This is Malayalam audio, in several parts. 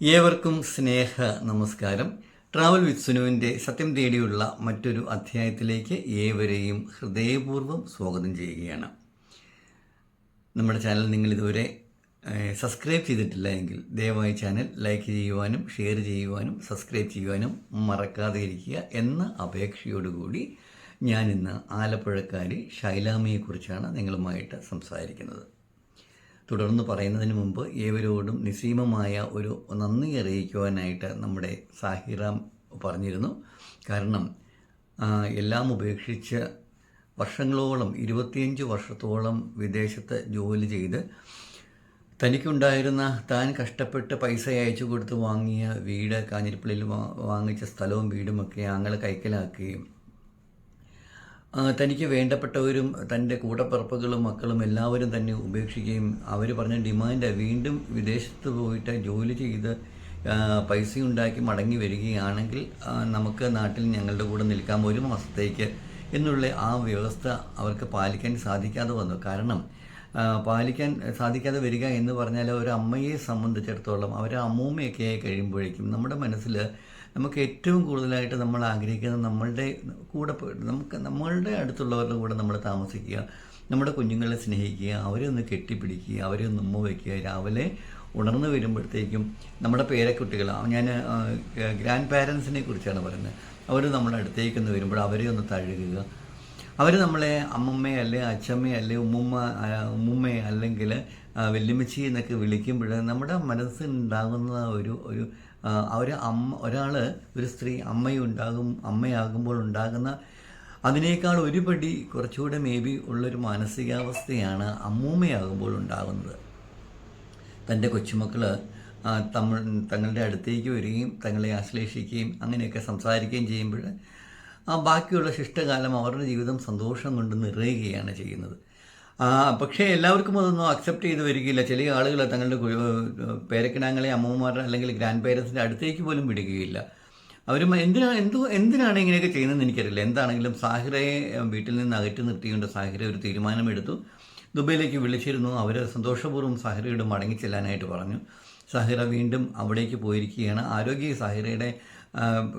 ഏവർക്കും സ്നേഹ നമസ്കാരം. ട്രാവൽ വിത്ത് സുനുവിന്റെ സത്യം തേടിയുള്ള മറ്റൊരു അധ്യായത്തിലേക്ക് ഏവരെയും ഹൃദയപൂർവം സ്വാഗതം ചെയ്യുകയാണ്. നമ്മുടെ ചാനൽ നിങ്ങൾ ഇതുവരെ സബ്സ്ക്രൈബ് ചെയ്തിട്ടില്ല എങ്കിൽ ദയവായി ചാനൽ ലൈക്ക് ചെയ്യുവാനും ഷെയർ ചെയ്യുവാനും സബ്സ്ക്രൈബ് ചെയ്യുവാനും മറക്കാതെ ഇരിക്കുക എന്ന അപേക്ഷയോടുകൂടി ഞാനിന്ന് ആലപ്പുഴക്കാരി ഷൈലാമയെക്കുറിച്ചാണ് നിങ്ങളുമായിട്ട് സംസാരിക്കുന്നത്. തുടർന്ന് പറയുന്നതിന് മുമ്പ് ഏവരോടും നിസ്സീമമായ ഒരു നന്ദി അറിയിക്കുവാനായിട്ട് നമ്മുടെ സാഹിറാം പറഞ്ഞിരുന്നു. കാരണം എല്ലാം ഉപേക്ഷിച്ച് വർഷങ്ങളോളം ഇരുപത്തിയഞ്ച് വർഷത്തോളം വിദേശത്ത് ജോലി ചെയ്ത് തനിക്കുണ്ടായിരുന്ന താൻ കഷ്ടപ്പെട്ട് പൈസ അയച്ചു കൊടുത്ത് വാങ്ങിയ വീട് കാഞ്ഞിരപ്പള്ളിയിൽ വാങ്ങിച്ച സ്ഥലവും വീടുമൊക്കെ ആങ്ങളെ കൈക്കലാക്കുകയും തനിക്ക് വേണ്ടപ്പെട്ടവരും തന്റെ കൂടപ്പിറപ്പുകളും മക്കളും എല്ലാവരും തന്നെ ഉപേക്ഷിക്കുകയും അവർ പറഞ്ഞ ഡിമാൻഡ് വീണ്ടും വിദേശത്ത് പോയിട്ട് ജോലി ചെയ്ത് പൈസ ഉണ്ടാക്കി മടങ്ങി വരികയാണെങ്കിൽ നമുക്ക് നാട്ടിൽ ഞങ്ങളുടെ കൂടെ നിൽക്കാം ഒരു മാസത്തേക്ക് എന്നുള്ള ആ വ്യവസ്ഥ അവർക്ക് പാലിക്കാൻ സാധിക്കാതെ വന്നു. കാരണം പാലിക്കാൻ സാധിക്കാതെ വരിക എന്ന് പറഞ്ഞാൽ ഒരു അമ്മയെ സംബന്ധിച്ചിടത്തോളം അവർ അമ്മൂമ്മയൊക്കെ ആയി കഴിയുമ്പോഴേക്കും നമ്മുടെ മനസ്സിൽ നമുക്ക് ഏറ്റവും കൂടുതലായിട്ട് നമ്മൾ ആഗ്രഹിക്കുന്നത് നമ്മളുടെ കൂടെ നമുക്ക് നമ്മളുടെ അടുത്തുള്ളവരുടെ കൂടെ നമ്മൾ താമസിക്കുക നമ്മുടെ കുഞ്ഞുങ്ങളെ സ്നേഹിക്കുക അവരെ ഒന്ന് കെട്ടിപ്പിടിക്കുക അവരെ ഒന്ന് ഉമ്മ വയ്ക്കുക രാവിലെ ഉണർന്നു വരുമ്പോഴത്തേക്കും നമ്മുടെ പേരക്കുട്ടികൾ ഞാൻ ഗ്രാൻഡ് പാരൻസിനെ കുറിച്ചാണ് പറയുന്നത്. അവർ നമ്മുടെ അടുത്തേക്ക് ഒന്ന് വരുമ്പോൾ അവരെ ഒന്ന് തഴുകുക. അവർ നമ്മളെ അമ്മമ്മയെ അല്ലെ അച്ഛമ്മയെ അല്ലെ ഉമ്മമ്മ ഉമ്മുമ്മയെ അല്ലെങ്കിൽ വെല്ലുമിച്ചി എന്നൊക്കെ വിളിക്കുമ്പോൾ നമ്മുടെ മനസ്സിനുണ്ടാകുന്ന ഒരു ഒരു ഒരു അമ്മ ഒരാൾ ഒരു സ്ത്രീ അമ്മയുണ്ടാകും അമ്മയാകുമ്പോൾ ഉണ്ടാകുന്ന അതിനേക്കാൾ ഒരുപടി കുറച്ചുകൂടെ മേ ബി ഉള്ളൊരു മാനസികാവസ്ഥയാണ് അമ്മൂമ്മയാകുമ്പോൾ ഉണ്ടാകുന്നത്. തന്റെ കൊച്ചുമക്കൾ തമ്മ തങ്ങളുടെ അടുത്തേക്ക് വരികയും തങ്ങളെ ആശ്ലേഷിക്കുകയും അങ്ങനെയൊക്കെ സംസാരിക്കുകയും ചെയ്യുമ്പോൾ ആ ബാക്കിയുള്ള ശിഷ്ടകാലം അവരുടെ ജീവിതം സന്തോഷം കൊണ്ട് നിറയുകയാണ് ചെയ്യുന്നത്. പക്ഷേ എല്ലാവർക്കും അതൊന്നും അക്സെപ്റ്റ് ചെയ്ത് വരികയില്ല. ചില ആളുകൾ തങ്ങളുടെ പേരക്കിടാങ്ങളെ അമ്മമാരുടെ അല്ലെങ്കിൽ ഗ്രാൻഡ് പേരൻസിന്റെ അടുത്തേക്ക് പോലും വിടുകയില്ല. അവർ എന്തിനാ എന്തോ എന്തിനാണ് ഇങ്ങനെയൊക്കെ ചെയ്യുന്നതെന്ന് എനിക്കറിയില്ല. എന്താണെങ്കിലും സാഹിറയെ വീട്ടിൽ നിന്ന് അകറ്റി നിർത്തിക്കൊണ്ട് സാഹിറ ഒരു തീരുമാനമെടുത്തു. ദുബൈയിലേക്ക് വിളിച്ചിരുന്നു. അവർ സന്തോഷപൂർവം സാഹിറയോട് മടങ്ങി ചെല്ലാനായിട്ട് പറഞ്ഞു. സാഹിറ വീണ്ടും അവിടേക്ക് പോയിരിക്കുകയാണ്. ആരോഗ്യ സാഹിറയുടെ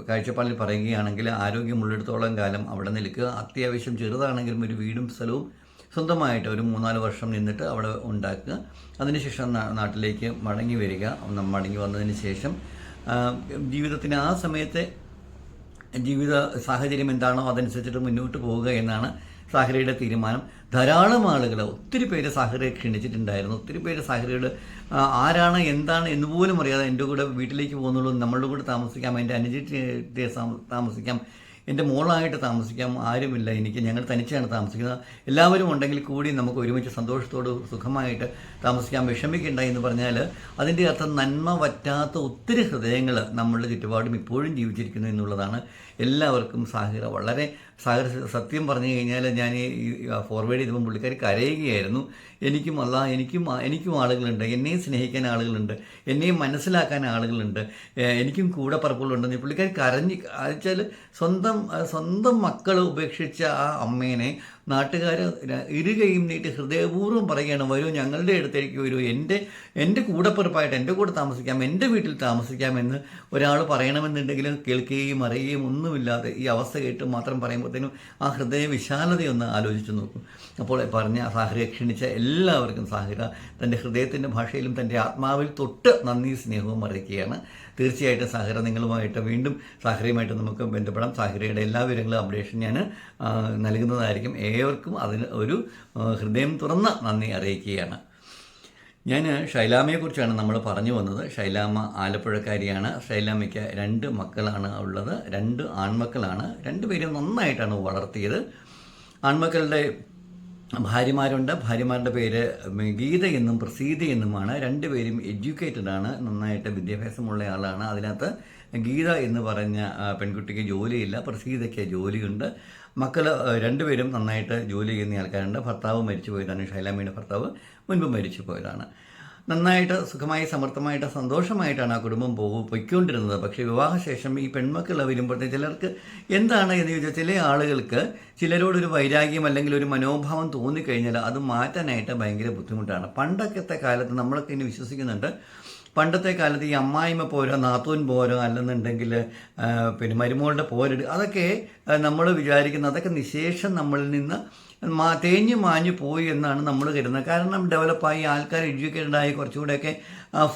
കാഴ്ചപ്പാടിൽ പറയുകയാണെങ്കിൽ ആരോഗ്യമുള്ളിടത്തോളം കാലം അവിടെ നിൽക്കുക. അത്യാവശ്യം ചെറുതാണെങ്കിലും ഒരു വീടും സ്ഥലവും സ്വന്തമായിട്ട് ഒരു മൂന്നാൽ വർഷം നിന്നിട്ട് അവിടെ ഉണ്ടാക്കുക. അതിനുശേഷം നാട്ടിലേക്ക് മടങ്ങി വരിക. മടങ്ങി വന്നതിന് ശേഷം ജീവിതത്തിന് ആ സമയത്തെ ജീവിത സാഹചര്യം എന്താണോ അതനുസരിച്ചിട്ട് മുന്നോട്ട് പോവുക എന്നാണ് സാഹരയുടെ തീരുമാനം. ധാരാളം ആളുകൾ ഒത്തിരി പേര് സാഹരയെ ക്ഷണിച്ചിട്ടുണ്ടായിരുന്നു. ഒത്തിരി പേര് സാഹരയോട് ആരാണ് എന്താണ് എന്ന് പോലും അറിയാതെ എന്റെ കൂടെ വീട്ടിലേക്ക് പോകുന്നുള്ളൂ. നമ്മളുടെ കൂടെ താമസിക്കാം എന്റെ അനുജി താമസിക്കാം. എന്റെ മോളായിട്ട് താമസിക്കാം ആരുമില്ല എനിക്ക് ഞങ്ങൾ തനിച്ചാണ് താമസിക്കുന്നത്. എല്ലാവരും ഉണ്ടെങ്കിൽ കൂടി നമുക്ക് ഒരുമിച്ച് സന്തോഷത്തോട് സുഖമായിട്ട് താമസിക്കാം വിഷമിക്കേണ്ട എന്ന് പറഞ്ഞാൽ അതിന്റെ അർത്ഥം നന്മ വറ്റാത്ത ഒത്തിരി ഹൃദയങ്ങൾ നമ്മളുടെ ചുറ്റുപാടും ഇപ്പോഴും ജീവിച്ചിരിക്കുന്നു എന്നുള്ളതാണ് എല്ലാവർക്കും സാഹിറ. വളരെ സാഹിറ സത്യം പറഞ്ഞു കഴിഞ്ഞാൽ ഞാൻ ഈ ഫോർവേഡ് ചെയ്തപ്പോൾ പുള്ളിക്കാരി കരയുകയായിരുന്നു. എനിക്കും അല്ല എനിക്കും എനിക്കും ആളുകളുണ്ട്. എന്നെയും സ്നേഹിക്കാൻ ആളുകളുണ്ട്. എന്നെയും മനസ്സിലാക്കാൻ ആളുകളുണ്ട്. എനിക്കും കൂടെ പറപ്പുകളുണ്ടെന്ന് പുള്ളിക്കാരി കരഞ്ഞ് വെച്ചാൽ സ്വന്തം സ്വന്തം മക്കൾ ഉപേക്ഷിച്ച ആ അമ്മേനെ നാട്ടുകാർ ഇരുകയും നീട്ടി ഹൃദയപൂർവം പറയുകയാണ് വരൂ ഞങ്ങളുടെ അടുത്തേക്ക് വരൂ. എന്റെ എന്റെ കൂടപ്പിറപ്പായിട്ട് എന്റെ കൂടെ താമസിക്കാം എന്റെ വീട്ടിൽ താമസിക്കാമെന്ന് ഒരാൾ പറയണമെന്നുണ്ടെങ്കിൽ കേൾക്കുകയും അറിയുകയും ഒന്നുമില്ലാതെ ഈ അവസ്ഥ കേട്ട് മാത്രം പറയുമ്പോഴത്തേനും ആ ഹൃദയ വിശാലതയൊന്ന് ആലോചിച്ച് നോക്കും. അപ്പോൾ പറഞ്ഞ സാഹചര്യ ക്ഷണിച്ച എല്ലാവർക്കും സാഹിര തന്റെ ഹൃദയത്തിന്റെ ഭാഷയിലും തന്റെ ആത്മാവിൽ തൊട്ട് നന്ദി സ്നേഹവും അറിയിക്കുകയാണ്. തീർച്ചയായിട്ടും സാഹിറ നിങ്ങളുമായിട്ട് വീണ്ടും സാഹിറയുമായിട്ട് നമുക്ക് ബന്ധപ്പെടാം. സാഹിറയുടെ എല്ലാ വിവരങ്ങളും അപ്ഡേഷൻ ഞാൻ നൽകുന്നതായിരിക്കും. ഏവർക്കും അതിന് ഒരു ഹൃദയം തുറന്ന നന്ദി അറിയിക്കുകയാണ്. ഞാൻ ശൈലാമയെക്കുറിച്ചാണ് നമ്മൾ പറഞ്ഞു വന്നത്. ശൈലാമ ആലപ്പുഴക്കാരിയാണ്. ശൈലാമയ്ക്ക് രണ്ട് മക്കളാണ് ഉള്ളത്. രണ്ട് ആൺമക്കളാണ്. രണ്ടുപേരും നന്നായിട്ടാണ് വളർത്തിയത്. ആൺമക്കളുടെ ഭാര്യമാരുണ്ട്. ഭാര്യമാരുടെ പേര് ഗീത എന്നും പ്രസീത എന്നുമാണ്. രണ്ടുപേരും എഡ്യൂക്കേറ്റഡ് ആണ്. നന്നായിട്ട് വിദ്യാഭ്യാസമുള്ള ആളാണ്. അതിനകത്ത് ഗീത എന്ന് പറഞ്ഞ പെൺകുട്ടിക്ക് ജോലിയില്ല. പ്രസീതയ്ക്ക് ജോലിയുണ്ട്. മക്കൾ രണ്ടുപേരും നന്നായിട്ട് ജോലി ചെയ്യുന്ന ആൾക്കാരുണ്ട്. ഭർത്താവ് മരിച്ചു പോയതാണ് ഷൈലാമയുടെ ഭർത്താവ് മുൻപ് മരിച്ചു പോയതാണ് നന്നായിട്ട് സുഖമായി സമർത്ഥമായിട്ട് സന്തോഷമായിട്ടാണ് ആ കുടുംബം പോകും പൊയ്ക്കൊണ്ടിരുന്നത്. പക്ഷേ വിവാഹശേഷം ഈ പെൺമക്കളെ വരുമ്പോഴത്തേക്ക് ചിലർക്ക് എന്താണ് എന്ന് ചോദിച്ചാൽ ചില ആളുകൾക്ക് ചിലരോടൊരു വൈരാഗ്യം അല്ലെങ്കിൽ ഒരു മനോഭാവം തോന്നിക്കഴിഞ്ഞാൽ അത് മാറ്റാനായിട്ട് ഭയങ്കര ബുദ്ധിമുട്ടാണ്. പണ്ടൊക്കത്തെ കാലത്ത് നമ്മളൊക്കെ ഇനി വിശ്വസിക്കുന്നുണ്ട്. പണ്ടത്തെ കാലത്ത് ഈ അമ്മായിമ്മ പോരോ നാത്തൂൻ പോരോ അല്ലെന്നുണ്ടെങ്കിൽ പിന്നെ മരുമോളുടെ പോരട് അതൊക്കെ നമ്മൾ വിചാരിക്കുന്ന അതൊക്കെ നിശേഷം നമ്മളിൽ നിന്ന് തേഞ്ഞു മാഞ്ഞു പോയി എന്നാണ് നമ്മൾ കരുതുന്നത്. കാരണം ഡെവലപ്പായി ആൾക്കാർ എഡ്യൂക്കേറ്റഡ് ആയി കുറച്ചുകൂടെയൊക്കെ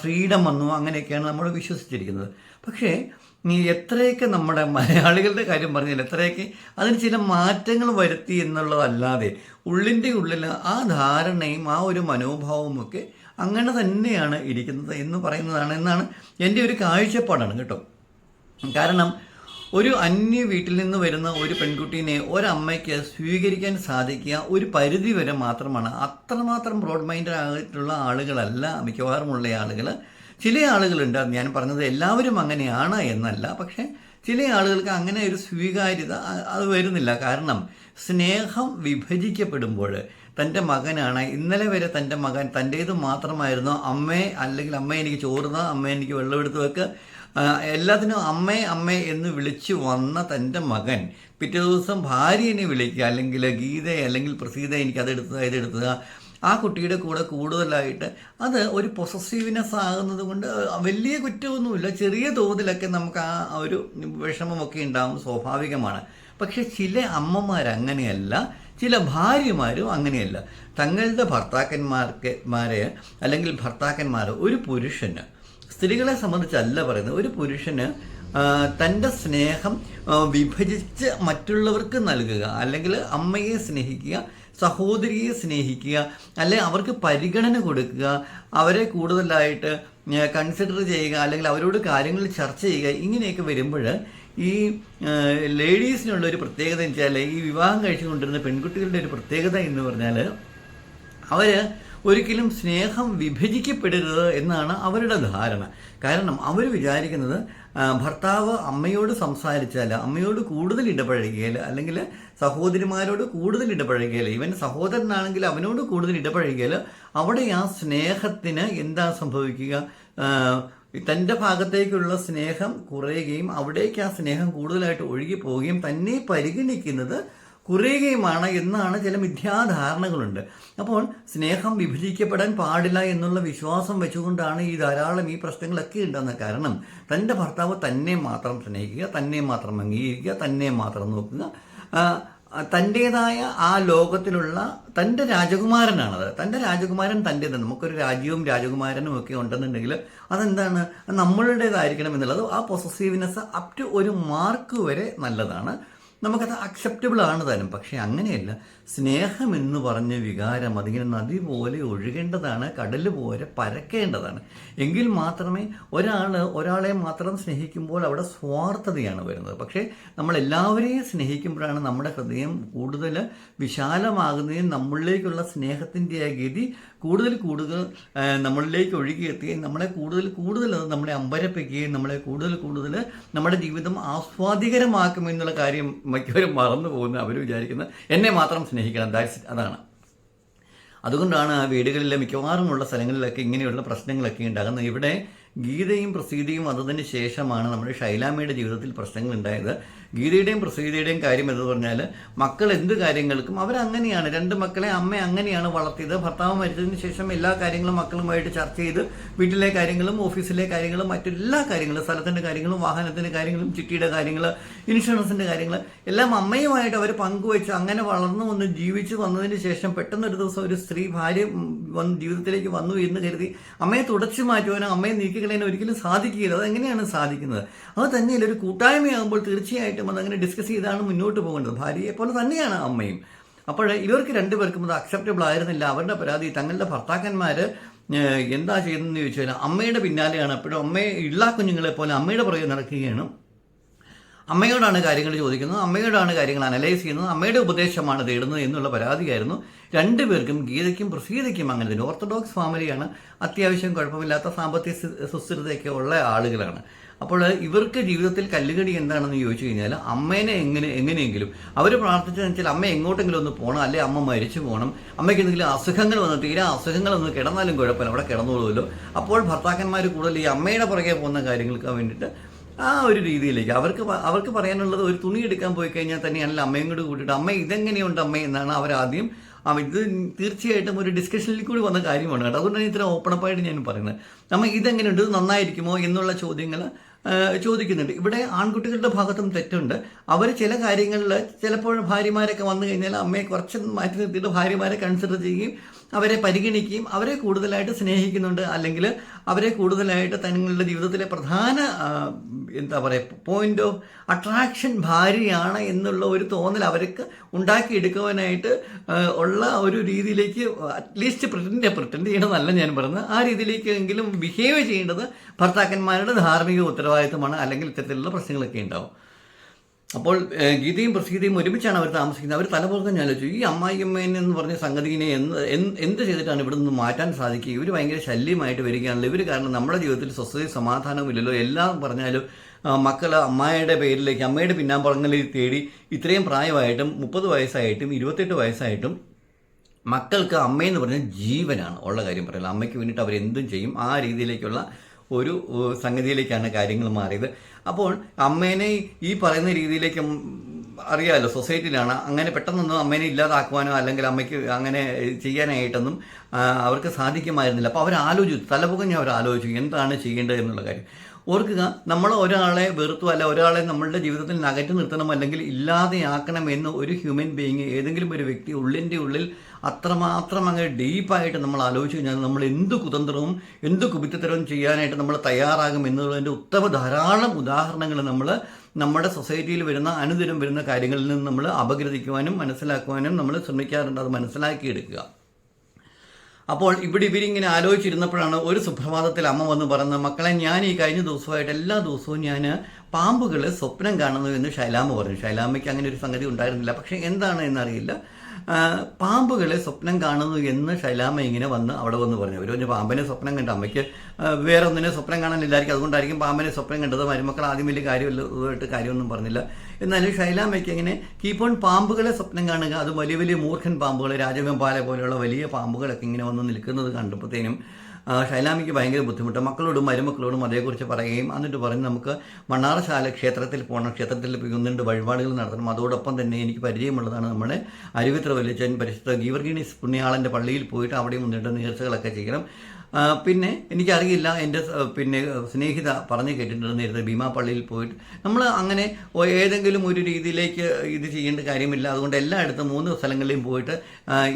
ഫ്രീഡം വന്നു അങ്ങനെയൊക്കെയാണ് നമ്മൾ വിശ്വസിച്ചിരിക്കുന്നത്. പക്ഷേ നീ എത്രയൊക്കെ നമ്മുടെ മലയാളികളുടെ കാര്യം പറഞ്ഞാൽ എത്രയൊക്കെ അതിന് ചില മാറ്റങ്ങൾ വരുത്തി എന്നുള്ളതല്ലാതെ ഉള്ളിന്റെ ഉള്ളിൽ ആ ധാരണയും ആ ഒരു മനോഭാവവും ഒക്കെ അങ്ങനെ തന്നെയാണ് ഇരിക്കുന്നത് എന്ന് പറയുന്നതാണ്. എന്നാണ് എന്റെ ഒരു കാഴ്ചപ്പാടാണ് കേട്ടോ. കാരണം ഒരു അന്യ വീട്ടിൽ നിന്ന് വരുന്ന ഒരു പെൺകുട്ടീനെ ഒരമ്മയ്ക്ക് സ്വീകരിക്കാൻ സാധിക്കുക ഒരു പരിധി വരെ മാത്രമാണ്. അത്രമാത്രം ബ്രോഡ് മൈൻഡ് ആയിട്ടുള്ള ആളുകളല്ല മിക്കവാറുമുള്ള ആളുകൾ ചില ആളുകളുണ്ട് ഞാൻ പറഞ്ഞത് എല്ലാവരും അങ്ങനെയാണ് എന്നല്ല. പക്ഷേ ചില ആളുകൾക്ക് അങ്ങനെ ഒരു സ്വീകാര്യത അത് വരുന്നില്ല. കാരണം സ്നേഹം വിഭജിക്കപ്പെടുമ്പോൾ തന്റെ മകനാണ് ഇന്നലെ വരെ തന്റെ മകൻ തന്റേത് മാത്രമായിരുന്നു? അമ്മേ അല്ലെങ്കിൽ അമ്മ എനിക്ക് ചോറുന്ന അമ്മ എനിക്ക് വെള്ളമെടുത്ത് വെക്ക്. ആ, എല്ലാത്തിനും അമ്മേ അമ്മേ എന്ന് വിളിച്ചു വന്ന തന്റെ മകൻ പിറ്റേ ദിവസം ഭാര്യനെ വിളിക്കുക അല്ലെങ്കിൽ ഗീത അല്ലെങ്കിൽ പ്രസീത എനിക്ക് അതെടുത്തത് ഇതെടുത്തത് ആ കുട്ടിയുടെ കൂടെ കൂടുതലായിട്ട് അത് ഒരു പൊസസീവ്നെസ് ആകുന്നത് കൊണ്ട് വലിയ കുറ്റമൊന്നുമില്ല ചെറിയ തോതിലൊക്കെ നമുക്ക് ആ ഒരു വിഷമമൊക്കെ ഉണ്ടാകും സ്വാഭാവികമാണ്. പക്ഷേ ചില അമ്മമാർ അങ്ങനെയല്ല ചില ഭാര്യമാരും അങ്ങനെയല്ല. തങ്ങളുടെ ഭർത്താക്കന്മാർക്ക് മാരെ അല്ലെങ്കിൽ ഭർത്താക്കന്മാർ ഒരു പുരുഷന് സ്ത്രീകളെ സംബന്ധിച്ചല്ല പറയുന്നത്. ഒരു പുരുഷന് തന്റെ സ്നേഹം വിഭജിച്ച് മറ്റുള്ളവർക്ക് നൽകുക അല്ലെങ്കിൽ അമ്മയെ സ്നേഹിക്കുക സഹോദരിയെ സ്നേഹിക്കുക അല്ലെ അവർക്ക് പരിഗണന കൊടുക്കുക അവരെ കൂടുതലായിട്ട് കൺസിഡർ ചെയ്യുക അല്ലെങ്കിൽ അവരോട് കാര്യങ്ങൾ ചർച്ച ചെയ്യുക ഇങ്ങനെയൊക്കെ വരുമ്പോൾ ഈ ലേഡീസിനുള്ള ഒരു പ്രത്യേകത എന്ന് വെച്ചാൽ ഈ വിവാഹം കഴിച്ചു കൊണ്ടിരുന്ന പെൺകുട്ടികളുടെ ഒരു പ്രത്യേകത എന്ന് പറഞ്ഞാൽ അവർ ഒരിക്കലും സ്നേഹം വിഭജിക്കപ്പെടരുത് എന്നാണ് അവരുടെ ധാരണ. കാരണം അവർ വിചാരിക്കുന്നത് ഭർത്താവ് അമ്മയോട് സംസാരിച്ചാൽ അമ്മയോട് കൂടുതൽ ഇടപഴകിയാൽ അല്ലെങ്കിൽ സഹോദരിമാരോട് കൂടുതൽ ഇടപഴകിയാൽ ഇവൻ സഹോദരനാണെങ്കിൽ അവനോട് കൂടുതൽ ഇടപഴകിയാൽ അവിടെ ആ സ്നേഹത്തിന് എന്താ സംഭവിക്കുക? തന്റെ ഭാഗത്തേക്കുള്ള സ്നേഹം കുറയുകയും അവിടേക്ക് ആ സ്നേഹം കൂടുതലായിട്ട് ഒഴുകി പോവുകയും തന്നെ പരിഗണിക്കുന്നത് കുറയുകയുമാണ് എന്നാണ് ചില മിഥ്യാധാരണകളുണ്ട്. അപ്പോൾ സ്നേഹം വിഭജിക്കപ്പെടാൻ പാടില്ല എന്നുള്ള വിശ്വാസം വെച്ചുകൊണ്ടാണ് ഈ ധാരാളം ഈ പ്രശ്നങ്ങളൊക്കെ ഉണ്ടാകുന്നത്. കാരണം തന്റെ ഭർത്താവ് തന്നെ മാത്രം സ്നേഹിക്കുക തന്നെ മാത്രം അംഗീകരിക്കുക തന്നെ മാത്രം നോക്കുക. തന്റേതായ ആ ലോകത്തിലുള്ള തന്റെ രാജകുമാരനാണത്. തന്റെ രാജകുമാരൻ തന്റേത് നമുക്കൊരു രാജ്യവും രാജകുമാരനും ഒക്കെ ഉണ്ടെന്നുണ്ടെങ്കിൽ അതെന്താണ്? നമ്മളുടേതായിരിക്കണം എന്നുള്ളത് ആ പൊസസീവ്നെസ് അപ് ടു ഒരു മാർക്ക് വരെ നല്ലതാണ്. നമുക്കത് അക്സെപ്റ്റബിൾ ആണ് താനും. പക്ഷേ അങ്ങനെയല്ല. സ്നേഹം എന്ന് പറഞ്ഞ വികാരം അതിങ്ങനെ നദി പോലെ ഒഴുകേണ്ടതാണ് കടൽ പോലെ പരക്കേണ്ടതാണ്. എങ്കിൽ മാത്രമേ ഒരാൾ ഒരാളെ മാത്രം സ്നേഹിക്കുമ്പോൾ അവിടെ സ്വാർത്ഥതയാണ് വരുന്നത്. പക്ഷേ നമ്മൾ എല്ലാവരെയും സ്നേഹിക്കുമ്പോഴാണ് നമ്മുടെ ഹൃദയം കൂടുതൽ വിശാലമാകുന്നതും നമ്മളിലേക്കുള്ള സ്നേഹത്തിന്റെ ആ ഗതി കൂടുതൽ കൂടുതൽ നമ്മളിലേക്ക് ഒഴുകിയെത്തുകയും നമ്മളെ കൂടുതൽ കൂടുതൽ അത് നമ്മളെ അമ്പരപ്പിക്കുകയും നമ്മളെ കൂടുതൽ കൂടുതൽ നമ്മുടെ ജീവിതം ആസ്വാദികരമാക്കും എന്നുള്ള കാര്യം മിക്കവരും മറന്നു പോകുന്ന. അവർ വിചാരിക്കുന്നത് എന്നെ മാത്രം സ്നേഹിക്കണം. ദാറ്റ്സ് അതാണ്. അതുകൊണ്ടാണ് ആ വീടുകളിലെ മിക്കവാറുമുള്ള സ്ഥലങ്ങളിലൊക്കെ ഇങ്ങനെയുള്ള പ്രശ്നങ്ങളൊക്കെ ഉണ്ടാകുന്നത്. ഇവിടെ ഗീതയും പ്രസീതിയും വന്നതിന് ശേഷമാണ് നമ്മുടെ ഷൈലാമയുടെ ജീവിതത്തിൽ പ്രശ്നങ്ങൾ ഉണ്ടായത്. ഗീതയുടെയും പ്രസീതയുടെയും കാര്യം എന്ന് പറഞ്ഞാൽ മക്കൾ എന്ത് കാര്യങ്ങൾക്കും അവരങ്ങനെയാണ്. രണ്ട് മക്കളെ അമ്മ അങ്ങനെയാണ് വളർത്തിയത്. ഭർത്താവ് മരിച്ചതിന് ശേഷം എല്ലാ കാര്യങ്ങളും മക്കളുമായിട്ട് ചർച്ച ചെയ്ത് വീട്ടിലെ കാര്യങ്ങളും ഓഫീസിലെ കാര്യങ്ങളും മറ്റെല്ലാ കാര്യങ്ങളും സ്ഥലത്തിന്റെ കാര്യങ്ങളും വാഹനത്തിന്റെ കാര്യങ്ങളും ചിട്ടിയുടെ കാര്യങ്ങൾ ഇൻഷുറൻസിന്റെ കാര്യങ്ങൾ എല്ലാം അമ്മയുമായിട്ട് അവർ പങ്കുവെച്ച് അങ്ങനെ വളർന്നു വന്ന് ജീവിച്ച് വന്നതിന് ശേഷം പെട്ടെന്ന് ഒരു ദിവസം ഒരു സ്ത്രീ ഭാര്യ വന്ന് ജീവിതത്തിലേക്ക് വന്നു എന്ന് കരുതി അമ്മയെ തുടച്ചു മാറ്റുവാനോ അമ്മയെ നീക്കിക്കളയാനോ ഒരിക്കലും സാധിക്കുകയില്ല. അതെങ്ങനെയാണ് സാധിക്കുന്നത്? അത് തന്നെയല്ല ഒരു കൂട്ടായ്മയാകുമ്പോൾ തീർച്ചയായിട്ടും അതങ്ങനെ ഡിസ്കസ് ചെയ്താണ് മുന്നോട്ട് പോകേണ്ടത്. ഭാര്യയെ പോലെ തന്നെയാണ് അമ്മയും. അപ്പോൾ ഇവർക്ക് രണ്ടുപേർക്കും അത് അക്സെപ്റ്റബിൾ ആയിരുന്നില്ല. അവരുടെ പരാതി തങ്ങളുടെ ഭർത്താക്കന്മാർ എന്താ ചെയ്യുന്നതെന്ന് ചോദിച്ചാൽ അമ്മയുടെ പിന്നാലെയാണ്. എപ്പോഴും അമ്മയെ ഇള്ള കുഞ്ഞുങ്ങളെ പോലെ അമ്മയുടെ പുറകെ നടക്കുകയാണ്. അമ്മയോടാണ് കാര്യങ്ങൾ ചോദിക്കുന്നത്. അമ്മയോടാണ് കാര്യങ്ങൾ അനലൈസ് ചെയ്യുന്നത്. അമ്മയുടെ ഉപദേശമാണ് തേടുന്നത് എന്നുള്ള പരാതിയായിരുന്നു. രണ്ടുപേർക്കും ഗീതയ്ക്കും പ്രസീതയ്ക്കും അങ്ങനെ തന്നെ. ഓർത്തഡോക്സ് ഫാമിലിയാണ് അത്യാവശ്യം കുഴപ്പമില്ലാത്ത സാമ്പത്തിക സുസ്ഥിരതയൊക്കെ ഉള്ള ആളുകളാണ്. അപ്പോൾ ഇവർക്ക് ജീവിതത്തിൽ കല്ലുകടി എന്താണെന്ന് ചോദിച്ചു കഴിഞ്ഞാൽ അമ്മേനെ എങ്ങനെ എങ്ങനെയെങ്കിലും അവർ പ്രാർത്ഥിച്ചതെന്ന് വെച്ചാൽ അമ്മ എങ്ങോട്ടെങ്കിലും ഒന്ന് പോകണം അല്ലെ അമ്മ മരിച്ചു പോകണം അമ്മയ്ക്ക് എന്തെങ്കിലും അസുഖങ്ങൾ വന്ന് തീരെ ഒന്ന് കിടന്നാലും കുഴപ്പമില്ല അവിടെ കിടന്നോളൂല്ലോ അപ്പോൾ ഭർത്താക്കന്മാർ കൂടുതൽ ഈ അമ്മയുടെ പുറകെ പോകുന്ന കാര്യങ്ങൾക്ക് വേണ്ടിയിട്ട് ആ ഒരു രീതിയിലേക്ക് അവർക്ക് അവർക്ക് പറയാനുള്ളത് ഒരു തുണി എടുക്കാൻ പോയി കഴിഞ്ഞാൽ തന്നെയാണ് അമ്മയും കൂടി കൂട്ടിയിട്ട് അമ്മ ഇതെങ്ങനെയുണ്ട് അമ്മ എന്നാണ് അവരാദ്യം ഇത് തീർച്ചയായിട്ടും ഒരു ഡിസ്കഷനിൽ കൂടി വന്ന കാര്യമാണ് കേട്ടോ. അതുകൊണ്ടാണ് ഇത്ര ഓപ്പണപ്പായിട്ട് ഞാൻ പറയുന്നത്. അമ്മ ഇതെങ്ങനെയുണ്ട്? ഇത് നന്നായിരിക്കുമോ? എന്നുള്ള ചോദ്യങ്ങൾ ചോദിക്കുന്നുണ്ട്. ഇവിടെ ആൺകുട്ടികളുടെ ഭാഗത്തും തെറ്റുണ്ട്. അവർ ചില കാര്യങ്ങളിൽ ചിലപ്പോൾ ഭാര്യമാരൊക്കെ വന്നു കഴിഞ്ഞാൽ അമ്മയെ കുറച്ച് മാറ്റി നിർത്തിയിട്ട് ഭാര്യമാരെ കൺസിഡർ ചെയ്യുകയും അവരെ പരിഗണിക്കുകയും അവരെ കൂടുതലായിട്ട് സ്നേഹിക്കുന്നുണ്ട്. അല്ലെങ്കിൽ അവരെ കൂടുതലായിട്ട് തങ്ങളുടെ ജീവിതത്തിലെ പ്രധാന എന്താ പറയുക പോയിന്റ് ഓഫ് അട്രാക്ഷൻ ഭാര്യയാണ് എന്നുള്ള ഒരു തോന്നൽ അവർക്ക് ഉണ്ടാക്കിയെടുക്കുവാനായിട്ട് ഉള്ള ഒരു രീതിയിലേക്ക് അറ്റ്ലീസ്റ്റ് പ്രിട്ടന്റെ പ്രിട്ടന്റ് ചെയ്യണമെന്നല്ല ഞാൻ പറയുന്നത്. ആ രീതിയിലേക്കെങ്കിലും ബിഹേവ് ചെയ്യേണ്ടത് ഭർത്താക്കന്മാരുടെ ധാർമ്മിക ഉത്തരവാദിത്തമാണ് അല്ലെങ്കിൽ ഇത്തരത്തിലുള്ള പ്രശ്നങ്ങളൊക്കെ ഉണ്ടാവും. അപ്പോൾ ഗീതയും പ്രസീതയും ഒരുമിച്ചാണ് അവർ താമസിക്കുന്നത്. അവർ തലപോലെ ഞാൻ ആലോചിച്ചു ഈ അമ്മായിയമ്മേൻ എന്ന് പറഞ്ഞ സംഗതിനെ എന്ത് എന്ത് ചെയ്തിട്ടാണ് ഇവിടെ നിന്ന് മാറ്റാൻ സാധിക്കുക? ഇവർ ഭയങ്കര ശല്യമായിട്ട് വരികയാണല്ലോ. ഇവർ കാരണം നമ്മുടെ ജീവിതത്തിൽ സ്വസ്ഥതയും സമാധാനവും ഇല്ലല്ലോ. എല്ലാം പറഞ്ഞാലും മക്കൾ അമ്മായിയുടെ പേരിലേക്ക് അമ്മയുടെ പിന്നാമ്പുറങ്ങളിൽ തേടി ഇത്രയും പ്രായമായിട്ടും മുപ്പത് വയസ്സായിട്ടും ഇരുപത്തെട്ട് വയസ്സായിട്ടും മക്കൾക്ക് അമ്മയെന്ന് പറഞ്ഞാൽ ജീവനാണ് ഉള്ള കാര്യം പറയില്ല അമ്മയ്ക്ക് വേണ്ടിയിട്ട് അവരെന്തും ചെയ്യും. ആ രീതിയിലേക്കുള്ള ഒരു സംഗതിയിലേക്കാണ് കാര്യങ്ങൾ മാറിയത്. അപ്പോൾ അമ്മേനെ ഈ പറയുന്ന രീതിയിലേക്ക് അറിയാമല്ലോ സൊസൈറ്റിയിലാണ്. അങ്ങനെ പെട്ടെന്നൊന്നും അമ്മേനെ ഇല്ലാതാക്കുവാനോ അല്ലെങ്കിൽ അമ്മയ്ക്ക് അങ്ങനെ ചെയ്യാനായിട്ടൊന്നും അവർക്ക് സാധിക്കുമായിരുന്നില്ല. അപ്പോൾ അവർ ആലോചിച്ചു തലപുകഞ്ഞ് അവർ ആലോചിച്ചു എന്താണ് ചെയ്യേണ്ടത് എന്നുള്ള കാര്യം. ഓർക്കുക നമ്മൾ ഒരാളെ വെറുത്തു അല്ല ഒരാളെ നമ്മളുടെ ജീവിതത്തിൽ നിന്ന് അകറ്റി നിർത്തണം അല്ലെങ്കിൽ ഇല്ലാതെയാക്കണം എന്ന് ഒരു ഹ്യൂമൻ ബീയിങ് ഏതെങ്കിലും ഒരു വ്യക്തി ഉള്ളിന്റെ ഉള്ളിൽ അത്രമാത്രം അങ്ങ് ഡീപ്പായിട്ട് നമ്മൾ ആലോചിച്ച് കഴിഞ്ഞാൽ നമ്മൾ എന്ത് കുതന്ത്രവും എന്ത് കുപിത്തരവും ചെയ്യാനായിട്ട് നമ്മൾ തയ്യാറാകും എന്നുള്ളതിന്റെ ഉത്തമ ധാരാളം ഉദാഹരണങ്ങൾ നമ്മൾ നമ്മുടെ സൊസൈറ്റിയിൽ വരുന്ന അനുദിനം വരുന്ന കാര്യങ്ങളിൽ നിന്ന് നമ്മൾ അപഗ്രഥിക്കുവാനും മനസ്സിലാക്കുവാനും നമ്മൾ ശ്രമിക്കാറുണ്ട്. അത് മനസ്സിലാക്കിയെടുക്കുക. അപ്പോൾ ഇവിടെ ഇവരിങ്ങനെ ആലോചിച്ചിരുന്നപ്പോഴാണ് ഒരു സുപ്രഭാതത്തിൽ അമ്മ വന്ന് പറഞ്ഞത് മക്കളെ ഞാൻ ഈ കഴിഞ്ഞ ദിവസമായിട്ട് എല്ലാ ദിവസവും ഞാൻ പാമ്പുകൾ സ്വപ്നം കാണുന്നു എന്ന് ഷൈലാമ്മ പറഞ്ഞു. ഷൈലാമ്മയ്ക്ക് അങ്ങനെ ഒരു സംഗതി ഉണ്ടായിരുന്നില്ല. പക്ഷേ എന്താണ് എന്നറിയില്ല. പാമ്പുകളെ സ്വപ്നം കാണുന്നു എന്ന് ശൈലാമ്മ ഇങ്ങനെ വന്ന് അവിടെ വന്ന് പറഞ്ഞു. അവർ പറഞ്ഞു പാമ്പിനെ സ്വപ്നം കണ്ട? അമ്മയ്ക്ക് വേറെ ഒന്നിനെ സ്വപ്നം കാണാനില്ലായിരിക്കും. അതുകൊണ്ടായിരിക്കും പാമ്പിനെ സ്വപ്നം കണ്ടത്. മരുമക്കൾ ആദ്യം വലിയ കാര്യമല്ലായിട്ട് കാര്യമൊന്നും പറഞ്ഞില്ല. എന്നാലും ശൈലാമ്മയ്ക്ക് ഇങ്ങനെ ഓൺ പാമ്പുകളെ സ്വപ്നം കാണുക. അത് വലിയ വലിയ മൂർഖൻ പാമ്പുകൾ രാജവെമ്പാല പോലെയുള്ള വലിയ പാമ്പുകളൊക്കെ ഇങ്ങനെ വന്ന് നിൽക്കുന്നത് കണ്ടപ്പോഴത്തേനും ഷൈലാമിക്ക് ഭയങ്കര ബുദ്ധിമുട്ട്. മക്കളോടും മരുമക്കളോടും അതേക്കുറിച്ച് പറയുകയും എന്നിട്ട് പറഞ്ഞ് നമുക്ക് മണ്ണാറശാല ക്ഷേത്രത്തിൽ പോകണം ക്ഷേത്രത്തിൽ ഒന്നുണ്ട് വഴിപാടുകൾ നടത്തണം. അതോടൊപ്പം തന്നെ എനിക്ക് പരിചയമുള്ളതാണ് നമ്മുടെ അരുവിത്ര വലിയച്ചൻ പരിശുദ്ധ ഗീവർഗീനീസ് പുണ്യാളന്റെ പള്ളിയിൽ പോയിട്ട് അവിടെയും നിന്നിട്ട് നേർച്ചകളൊക്കെ ചെയ്യണം. പിന്നെ എനിക്കറിയില്ല എന്റെ പിന്നെ സ്നേഹിത പറഞ്ഞു കേട്ടിട്ടുണ്ട് നേരത്തെ ഭീമാ പള്ളിയിൽ പോയിട്ട്. നമ്മൾ അങ്ങനെ ഏതെങ്കിലും ഒരു രീതിയിലേക്ക് ഇത് ചെയ്യേണ്ട കാര്യമില്ല. അതുകൊണ്ട് എല്ലായിടത്തും മൂന്ന് സ്ഥലങ്ങളിലും പോയിട്ട്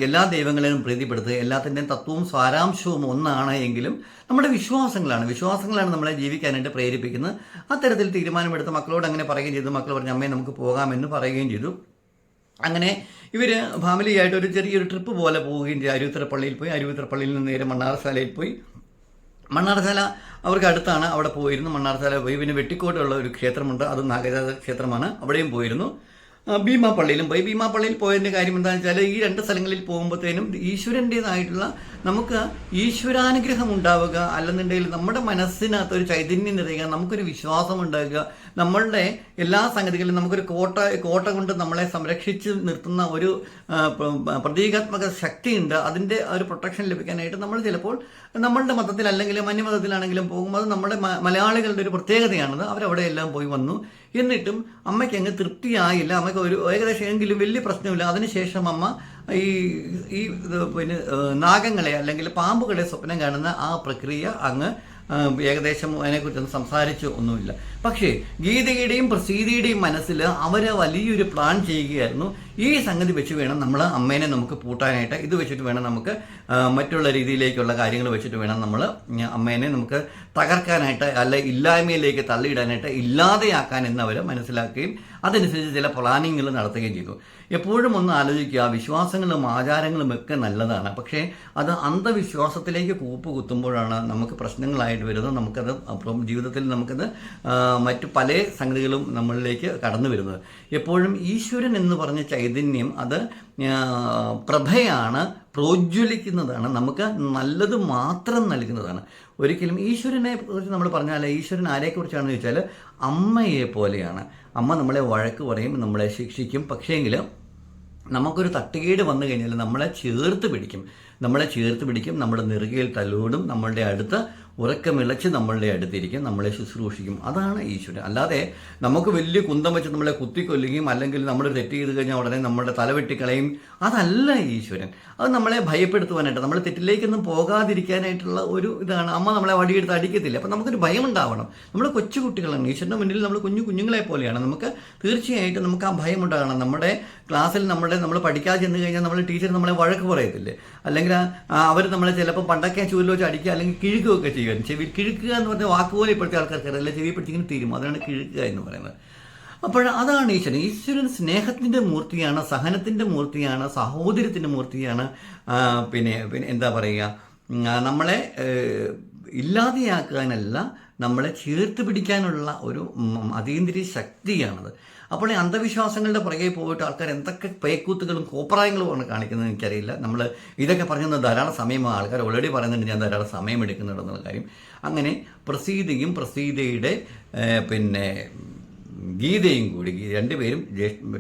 എല്ലാ ദൈവങ്ങളെയും പ്രീതിപ്പെടുത്തുക. എല്ലാത്തിന്റെയും തത്വവും സാരാംശവും ഒന്നാണ് എങ്കിലും നമ്മുടെ വിശ്വാസങ്ങളാണ്. വിശ്വാസങ്ങളാണ് നമ്മളെ ജീവിക്കാനായിട്ട് പ്രേരിപ്പിക്കുന്നത്. അത്തരത്തിൽ തീരുമാനമെടുത്ത് മക്കളോട് അങ്ങനെ പറയുകയും ചെയ്തു. മക്കൾ പറഞ്ഞു അമ്മയെ നമുക്ക് പോകാമെന്ന് പറയുകയും ചെയ്തു. അങ്ങനെ ഇവർ ഫാമിലിയായിട്ട് ഒരു ചെറിയൊരു ട്രിപ്പ് പോലെ പോവുകയും ചെയ്തു. അരുവിത്തറ പള്ളിയിൽ പോയി അരുവിത്തറ പള്ളിയിൽ നിന്ന് നേരെ മണ്ണാറശാലയിൽ പോയി. മണ്ണാറശാല അവർക്ക് അടുത്താണ് അവിടെ പോയിരുന്നു. മണ്ണാറശാല പോയി പിന്നെ വെട്ടിക്കോട്ടുള്ള ഒരു ക്ഷേത്രമുണ്ട്. അത് നാഗരാജ ക്ഷേത്രമാണ്. അവിടെയും പോയിരുന്നു. ഭീമാ പള്ളിയിലും പോയി. ഭീമാ പള്ളിയിൽ പോയതിന്റെ കാര്യം എന്താണെന്ന് വെച്ചാൽ ഈ രണ്ട് സ്ഥലങ്ങളിൽ പോകുമ്പോഴത്തേനും ഈശ്വരന്റേതായിട്ടുള്ള നമുക്ക് ഈശ്വരാനുഗ്രഹം ഉണ്ടാവുക അല്ലെന്നുണ്ടെങ്കിൽ നമ്മുടെ മനസ്സിനകത്ത് ഒരു ചൈതന്യം നിറയുക നമുക്കൊരു വിശ്വാസം ഉണ്ടാകുക നമ്മളുടെ എല്ലാ സംഗതികളിലും നമുക്കൊരു കോട്ട കോട്ട കൊണ്ട് നമ്മളെ സംരക്ഷിച്ച് നിർത്തുന്ന ഒരു പ്രതീകാത്മക ശക്തിയുണ്ട്. അതിന്റെ ഒരു പ്രൊട്ടക്ഷൻ ലഭിക്കാനായിട്ട് നമ്മൾ ചിലപ്പോൾ നമ്മളുടെ മതത്തിൽ അല്ലെങ്കിൽ മന്യമതത്തിലാണെങ്കിലും പോകുമ്പോൾ നമ്മുടെ മലയാളികളുടെ ഒരു പ്രത്യേകതയാണത്. അവരവിടെ എല്ലാം പോയി വന്നു. എന്നിട്ടും അമ്മയ്ക്ക് അങ്ങ് തൃപ്തിയായില്ല. അമ്മയ്ക്ക് ഒരു ഏകദേശം എങ്കിലും വലിയ പ്രശ്നമില്ല. അതിനുശേഷം അമ്മ ഈ ഈ പിന്നെ നാഗങ്ങളെ അല്ലെങ്കിൽ പാമ്പുകളെ സ്വപ്നം കാണുന്ന ആ പ്രക്രിയ അങ്ങ് ഏകദേശം അതിനെക്കുറിച്ചൊന്നും സംസാരിച്ചു ഒന്നുമില്ല. പക്ഷേ ഗീതയുടെയും പ്രസീതിയുടെയും മനസ്സിൽ അവർ വലിയൊരു പ്ലാൻ ചെയ്യുകയായിരുന്നു. ഈ സംഗതി വെച്ച് വേണം നമ്മൾ അമ്മേനെ നമുക്ക് പൂട്ടാനായിട്ട്. ഇത് വെച്ചിട്ട് വേണം നമുക്ക് മറ്റുള്ള രീതിയിലേക്കുള്ള കാര്യങ്ങൾ വെച്ചിട്ട് വേണം നമ്മൾ അമ്മേനെ നമുക്ക് തകർക്കാനായിട്ട് അല്ല ഇല്ലായ്മയിലേക്ക് തള്ളിയിടാനായിട്ട് ഇല്ലാതെയാക്കാൻ എന്ന് അവർ മനസ്സിലാക്കുകയും അതനുസരിച്ച് ചില പ്ലാനിങ്ങുകൾ നടത്തുകയും ചെയ്തു. എപ്പോഴും ഒന്ന് ആലോചിക്കുക വിശ്വാസങ്ങളും ആചാരങ്ങളും ഒക്കെ നല്ലതാണ്. പക്ഷേ അത് അന്ധവിശ്വാസത്തിലേക്ക് കൂപ്പ് കുത്തുമ്പോഴാണ് നമുക്ക് പ്രശ്നങ്ങളായിട്ട് വരുന്നത്. നമുക്കത് അപ്പം ജീവിതത്തിൽ നമുക്കത് മറ്റു പല സംഗതികളും നമ്മളിലേക്ക് കടന്നു വരുന്നത്. എപ്പോഴും ഈശ്വരൻ എന്ന് പറഞ്ഞ ചൈതന്യം അത് പ്രഭയാണ് പ്രോജ്വലിക്കുന്നതാണ്. നമുക്ക് നല്ലത് മാത്രം നൽകുന്നതാണ്. ഒരിക്കലും ഈശ്വരനെ കുറിച്ച് നമ്മൾ പറഞ്ഞാൽ ഈശ്വരൻ ആരെക്കുറിച്ചാണെന്ന് ചോദിച്ചാൽ അമ്മയെ പോലെയാണ്. അമ്മ നമ്മളെ വഴക്ക് പറയും നമ്മളെ ശിക്ഷിക്കും. പക്ഷേങ്കിൽ നമുക്കൊരു തട്ടുകേട് വന്നു കഴിഞ്ഞാൽ നമ്മളെ ചേർത്ത് പിടിക്കും. നമ്മളെ ചേർത്ത് പിടിക്കും നമ്മുടെ നെറുകയിൽ തലോടും നമ്മളുടെ അടുത്ത് ഉറക്കമിളച്ച് നമ്മളുടെ അടുത്തിരിക്കും നമ്മളെ ശുശ്രൂഷിക്കും. അതാണ് ഈശ്വരൻ. അല്ലാതെ നമുക്ക് വലിയ കുന്തം വെച്ച് നമ്മളെ കുത്തിക്കൊല്ലുകയും അല്ലെങ്കിൽ നമ്മൾ തെറ്റ് ചെയ്ത് കഴിഞ്ഞാൽ ഉടനെ നമ്മുടെ തല വെട്ടിക്കളയും. അതല്ല ഈശ്വരൻ. അത് നമ്മളെ ഭയപ്പെടുത്തുവാനായിട്ട് നമ്മൾ തെറ്റിലേക്കൊന്നും പോകാതിരിക്കാനായിട്ടുള്ള ഒരു ഇതാണ്. അമ്മ നമ്മളെ വടിയെടുത്ത് അടിക്കത്തില്ല. അപ്പം നമുക്കൊരു ഭയം ഉണ്ടാവണം നമ്മൾ കൊച്ചു കുട്ടികളാണ്. ഈശ്വരന്റെ മുന്നിൽ നമ്മൾ കുഞ്ഞു കുഞ്ഞുങ്ങളെ പോലെയാണ്. നമുക്ക് തീർച്ചയായിട്ടും നമുക്ക് ആ ഭയം ഉണ്ടാകണം. നമ്മുടെ ക്ലാസ്സിൽ നമ്മുടെ നമ്മൾ പഠിക്കാതെ ചെന്ന് കഴിഞ്ഞാൽ നമ്മൾ ടീച്ചർ നമ്മളെ വഴക്ക് പറയത്തില്ലേ? അല്ലെങ്കിൽ അവർ നമ്മളെ ചിലപ്പോൾ പണ്ടൊക്കെ ചൂരിൽ വെച്ച് അടിക്കുക അല്ലെങ്കിൽ കിഴുക്കുകയൊക്കെ ചെയ്യുക ചെവി കിഴുക്കുക എന്ന് പറഞ്ഞ വാക്കുപോലെ ഇപ്പോഴത്തെ ആൾക്കാർക്ക് അറിയില്ല ചെവി പിടിച്ചിങ്ങനെ തീരും അതാണ് കിഴുക്കുക എന്ന് പറയുന്നത്. അപ്പോൾ അതാണ് ഈശ്വരൻ. ഈശ്വരൻ സ്നേഹത്തിന്റെ മൂർത്തിയാണ് സഹനത്തിന്റെ മൂർത്തിയാണ് സഹോദര്യത്തിന്റെ മൂർത്തിയാണ്. പിന്നെ പിന്നെ എന്താ പറയുക? നമ്മളെ ഇല്ലാതെയാക്കാനല്ല നമ്മളെ ചേർത്ത് പിടിക്കാനുള്ള ഒരു അതീന്ദ്രിയ ശക്തിയാണത്. അപ്പോൾ ഈ അന്ധവിശ്വാസങ്ങളുടെ പുറകെ പോയിട്ട് ആൾക്കാർ എന്തൊക്കെ പേക്കൂത്തുകളും കോപ്രായങ്ങളുമാണ് കാണിക്കുന്നത് എനിക്കറിയില്ല. നമ്മൾ ഇതൊക്കെ പറയുന്നത് ധാരാളം സമയമാണ്. ആൾക്കാർ ഓൾറെഡി പറയുന്നുണ്ട് ഞാൻ ധാരാളം സമയം എടുക്കുന്നുണ്ടെന്നുള്ള കാര്യം. അങ്ങനെ പ്രസീതയും പ്രസീതയുടെ പിന്നെ ഗീതയും കൂടി രണ്ടുപേരും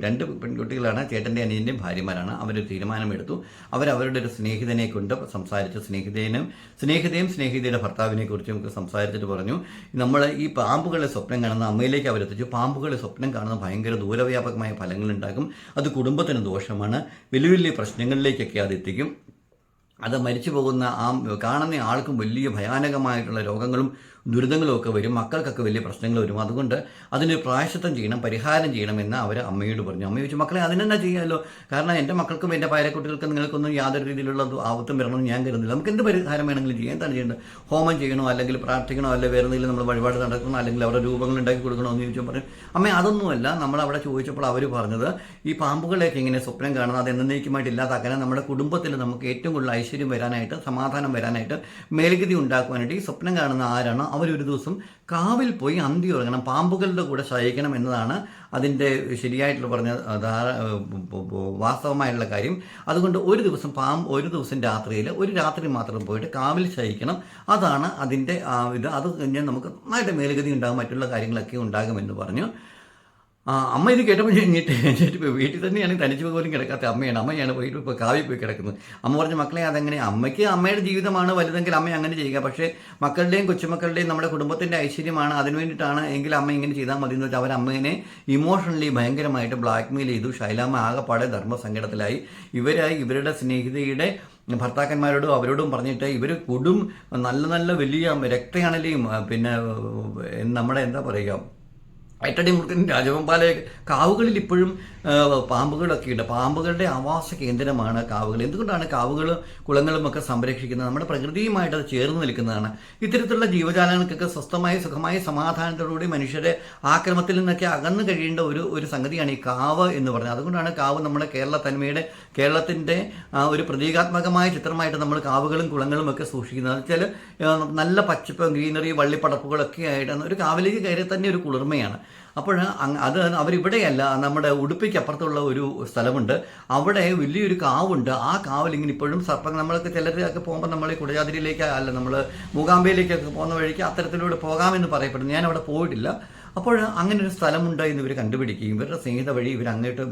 രണ്ട് പെൺകുട്ടികളാണ് ചേട്ടന്റെ അനിയന്റെയും ഭാര്യമാരാണ്. അവരൊരു തീരുമാനമെടുത്തു. അവരവരുടെ ഒരു സ്നേഹിതനെ കൊണ്ട് സംസാരിച്ചു. സ്നേഹിതനും സ്നേഹിതയും സ്നേഹിതയുടെ ഭർത്താവിനെ കുറിച്ചും ഒക്കെ സംസാരിച്ചിട്ട് പറഞ്ഞു. നമ്മൾ ഈ പാമ്പുകളെ സ്വപ്നം കാണുന്ന അമ്മയിലേക്ക് അവരെത്തിച്ചു. പാമ്പുകളെ സ്വപ്നം കാണുന്ന ഭയങ്കര ദൂരവ്യാപകമായ ഫലങ്ങളുണ്ടാകും അത് കുടുംബത്തിന് ദോഷമാണ്. വലിയ വലിയ പ്രശ്നങ്ങളിലേക്കൊക്കെ അത് എത്തിക്കും. അത് മരിച്ചു പോകുന്ന ആ കാണുന്ന ആൾക്കും വലിയ ഭയാനകമായിട്ടുള്ള രോഗങ്ങളും ദുരിതങ്ങളും ഒക്കെ വരും മക്കൾക്കൊക്കെ വലിയ പ്രശ്നങ്ങൾ വരും. അതുകൊണ്ട് അതിന് പ്രായശത്വം ചെയ്യണം പരിഹാരം ചെയ്യണം എന്ന് അവർ അമ്മയോട് പറഞ്ഞു. അമ്മ ചോദിച്ചു മക്കളെ അതിനെന്നാ ചെയ്യാമല്ലോ കാരണം എന്റെ മക്കൾക്കും എന്റെ പാരക്കുട്ടികൾക്കും നിങ്ങൾക്കൊന്നും യാതൊരു രീതിയിലുള്ള ആവത്തും വരണമെന്ന് ഞാൻ കരുതുന്നില്ല. നമുക്ക് എന്ത് പരിഹാരം വേണമെങ്കിലും ചെയ്യാൻ എന്താണ് ചെയ്യേണ്ടത്? ഹോമം ചെയ്യണോ അല്ലെങ്കിൽ പ്രാർത്ഥിക്കണോ അല്ലെങ്കിൽ വേറെ എന്തെങ്കിലും നമ്മൾ വഴിപാട് നടക്കണോ അല്ലെങ്കിൽ അവരുടെ രൂപങ്ങൾ ഉണ്ടാക്കി കൊടുക്കണോ എന്ന് ചോദിച്ചാൽ പറഞ്ഞു. അമ്മ അതൊന്നുമല്ല. നമ്മൾ അവിടെ ചോദിച്ചപ്പോൾ അവർ പറഞ്ഞത് ഈ പാമ്പുകളെയൊക്കെ ഇങ്ങനെ സ്വപ്നം കാണുന്നത് അത് എന്നേക്കുമായിട്ട് ഇല്ലാതാക്കാനും നമ്മുടെ കുടുംബത്തിൽ നമുക്ക് ഏറ്റവും കൂടുതൽ ഐശ്വര്യം വരാനായിട്ട് സമാധാനം വരാനായിട്ട് മേൽഗതി ഉണ്ടാക്കുവാനായിട്ട് ഈ സ്വപ്നം കാണുന്ന ആരാണോ അവരൊരു ദിവസം കാവിൽ പോയി അന്തി ഉറങ്ങണം പാമ്പുകളുടെ കൂടെ ശയിക്കണം എന്നതാണ് അതിന്റെ ശരിയായിട്ടുള്ള പറഞ്ഞ വാസ്തവമായിട്ടുള്ള കാര്യം. അതുകൊണ്ട് ഒരു ദിവസം പാമ്പ് ഒരു ദിവസം രാത്രിയിൽ ഒരു രാത്രി മാത്രം പോയിട്ട് കാവിൽ ശയിക്കണം അതാണ് അതിന്റെ ഇത്. അത് കഴിഞ്ഞാൽ നമുക്ക് നന്നായിട്ട് മേൽഗതി ഉണ്ടാകും മറ്റുള്ള കാര്യങ്ങളൊക്കെ ഉണ്ടാകുമെന്ന് പറഞ്ഞു. അമ്മ ഇത് കേട്ടപ്പോൾ ഞാൻ എന്നിട്ട് ഇപ്പോൾ വീട്ടിൽ തന്നെയാണ് തനിച്ച് പോലും കിടക്കാത്ത അമ്മയാണ് അമ്മയാണ് പോയിട്ട് ഇപ്പോൾ കാവി പോയി കിടക്കുന്നത് അമ്മ പറഞ്ഞ മക്കളെ അതെങ്ങനെ അമ്മയ്ക്ക് അമ്മയുടെ ജീവിതമാണ് വലുതെങ്കിൽ അമ്മ അങ്ങനെ ചെയ്യുക പക്ഷേ മക്കളുടെയും കൊച്ചുമക്കളുടെയും നമ്മുടെ കുടുംബത്തിന്റെ ഐശ്വര്യമാണ് അതിന് വേണ്ടിയിട്ടാണ് എങ്കിൽ അമ്മ ഇങ്ങനെ ചെയ്താൽ മതി എന്ന് വെച്ചാൽ അവർ അമ്മേനെ ഇമോഷണലി ഭയങ്കരമായിട്ട് ബ്ലാക്ക്മെയിൽ ചെയ്തു ശൈലാമ്മ ആകെപ്പാടെ ധർമ്മസങ്കടത്തിലായി ഇവരായി ഇവരുടെ സ്നേഹിതയുടെ ഭർത്താക്കന്മാരോടും അവരോടും പറഞ്ഞിട്ട് ഇവർ കൊടും നല്ല നല്ല വലിയ രക്തയാണലിയും പിന്നെ നമ്മുടെ എന്താ പറയുക എട്ടടി മുറുക്കൻ രാജവെമ്പാല കാവുകളിൽ ഇപ്പോഴും പാമ്പുകളൊക്കെ ഉണ്ട്. പാമ്പുകളുടെ ആവാസ കേന്ദ്രമാണ് കാവുകൾ. എന്തുകൊണ്ടാണ് കാവുകളും കുളങ്ങളും ഒക്കെ സംരക്ഷിക്കുന്നത്? നമ്മുടെ പ്രകൃതിയുമായിട്ട് അത് ചേർന്ന് നിൽക്കുന്നതാണ്. ഇത്തരത്തിലുള്ള ജീവജാലങ്ങൾക്കൊക്കെ സ്വസ്ഥമായ സുഖമായ സമാധാനത്തോടുകൂടി മനുഷ്യരെ ആക്രമത്തിൽ നിന്നൊക്കെ അകന്നു കഴിയേണ്ട ഒരു ഒരു സംഗതിയാണ് ഈ കാവ് എന്ന് പറയുന്നത് അതുകൊണ്ടാണ് കാവ് നമ്മുടെ കേരള തന്മയുടെ കേരളത്തിന്റെ ഒരു പ്രതീകാത്മകമായ ചിത്രമായിട്ട് നമ്മൾ കാവുകളും കുളങ്ങളും ഒക്കെ സൂക്ഷിക്കുന്നത്. വെച്ചാൽ നല്ല പച്ചപ്പ് ഗ്രീനറി വള്ളിപ്പടപ്പുകളൊക്കെ ആയിട്ട് ഒരു കാവിലേക്ക് കയറി തന്നെ ഒരു കുളിർമയാണ്. അപ്പോൾ അത് അവരിവിടെയല്ല നമ്മുടെ ഉടുപ്പിക്ക് അപ്പുറത്തുള്ള ഒരു സ്ഥലമുണ്ട്. അവിടെ വലിയൊരു കാവുണ്ട്. ആ കാവിൽ ഇങ്ങനെ ഇപ്പോഴും സർപ്പം നമ്മളൊക്കെ ചിലരൊക്കെ പോകുമ്പോൾ നമ്മൾ കുടജാതിരിയിലേക്ക് അല്ല നമ്മൾ മൂകാംബയിലേക്കൊക്കെ പോകുന്ന വഴിക്ക് അത്തരത്തിലൂടെ പോകാമെന്ന് പറയപ്പെടുന്നു. ഞാൻ അവിടെ പോയിട്ടില്ല. അപ്പോൾ അങ്ങനെ ഒരു സ്ഥലമുണ്ട് എന്ന് ഇവർ കണ്ടുപിടിക്കുകയും ഇവരുടെ സ്നേഹിത വഴി ഇവർ അങ്ങോട്ട്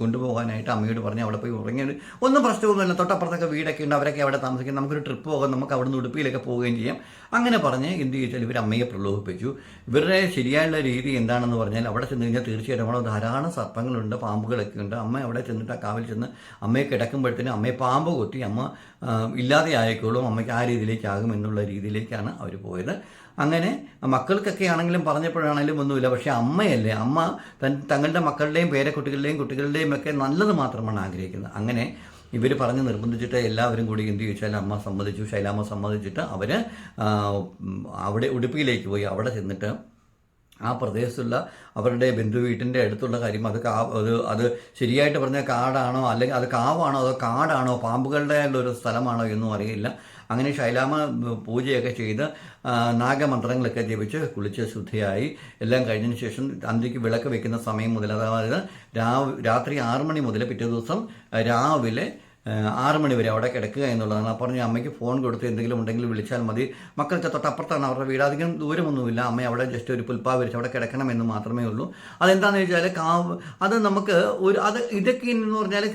കൊണ്ടുപോകാനായിട്ട് അമ്മയോട് പറഞ്ഞ് അവിടെ പോയി ഉറങ്ങിയത്. ഒന്നും പ്രശ്നമൊന്നുമില്ല. തൊട്ടപ്പുറത്തൊക്കെ വീടൊക്കെ ഉണ്ട്. അവരൊക്കെ അവിടെ താമസിക്കും. നമുക്കൊരു ട്രിപ്പ് പോകാം. നമുക്ക് അവിടെ നിന്ന് ഉടുപ്പിയിലൊക്കെ പോവുകയും ചെയ്യാം. അങ്ങനെ പറഞ്ഞ് എന്ത് ചോദിച്ചാൽ ഇവർ അമ്മയെ പ്രലോഭിപ്പിച്ചു. ഇവരുടെ ശരിയായുള്ള രീതി എന്താണെന്ന് പറഞ്ഞാൽ അവിടെ ചെന്ന് കഴിഞ്ഞാൽ തീർച്ചയായിട്ടും അവിടെ ധാരാളം സർപ്പങ്ങളുണ്ട്. പാമ്പുകളൊക്കെ ഉണ്ട്. അമ്മ അവിടെ ചെന്നിട്ട് ആ കാവിൽ ചെന്ന് അമ്മയെ കിടക്കുമ്പോഴത്തേനും അമ്മയെ പാമ്പ് കൊത്തി അമ്മ ഇല്ലാതെ ആയിക്കോളും അമ്മയ്ക്ക് ആ രീതിയിലേക്കാകും എന്നുള്ള രീതിയിലേക്കാണ് അവർ പോയത്. അങ്ങനെ മക്കൾക്കൊക്കെ ആണെങ്കിലും പറഞ്ഞപ്പോഴാണെങ്കിലും ഒന്നുമില്ല. പക്ഷേ അമ്മയല്ലേ? അമ്മ തൻ തങ്ങളുടെ മക്കളുടെയും പേരക്കുട്ടികളുടെയും കുട്ടികളുടെയും ഒക്കെ നല്ലത് മാത്രമാണ് ആഗ്രഹിക്കുന്നത്. അങ്ങനെ ഇവർ പറഞ്ഞ് നിർബന്ധിച്ചിട്ട് എല്ലാവരും കൂടി എന്ത് ചോദിച്ചാൽ അമ്മ സമ്മതിച്ചു ശൈലാമ്മ സമ്മതിച്ചിട്ട് അവർ അവിടെ ഉടുപ്പിയിലേക്ക് പോയി. അവിടെ ചെന്നിട്ട് ആ പ്രദേശത്തുള്ള അവരുടെ ബന്ധു വീട്ടിന്റെ അടുത്തുള്ള കാര്യം അത് കാ അത് അത് ശരിയായിട്ട് പറഞ്ഞാൽ കാടാണോ അല്ലെങ്കിൽ അത് കാവാണോ അതോ കാടാണോ പാമ്പുകളുടെ ഒരു സ്ഥലമാണോ എന്നും അറിയില്ല. അങ്ങനെ ശൈലാമ പൂജയൊക്കെ ചെയ്ത് നാഗമന്ത്രങ്ങളൊക്കെ ജപിച്ച് കുളിച്ച് ശുദ്ധിയായി. എല്ലാം കഴിഞ്ഞതിന് ശേഷം അന്തിക്ക് വിളക്ക് വെക്കുന്ന സമയം മുതൽ അതായത് രാത്രി ആറ് മണി മുതൽ പിറ്റേ ദിവസം രാവിലെ ആറ് മണി വരെ അവിടെ കിടക്കുക എന്നുള്ളതാണ്. അപ്പോൾ പറഞ്ഞു അമ്മയ്ക്ക് ഫോൺ കൊടുത്ത് എന്തെങ്കിലും ഉണ്ടെങ്കിൽ വിളിച്ചാൽ മതി. മക്കൾക്ക് തൊട്ടപ്പുറത്താണ് അവരുടെ വീട് അധികം ദൂരമൊന്നുമില്ല. അമ്മ അവിടെ ജസ്റ്റ് ഒരു പുൽപ്പാ വിരിച്ച് അവിടെ കിടക്കണം എന്ന് മാത്രമേ ഉള്ളൂ. അതെന്താണെന്ന് വെച്ചാൽ കാവ് അത് നമുക്ക് ഒരു അത് ഇതൊക്കെ എന്ന് പറഞ്ഞാൽ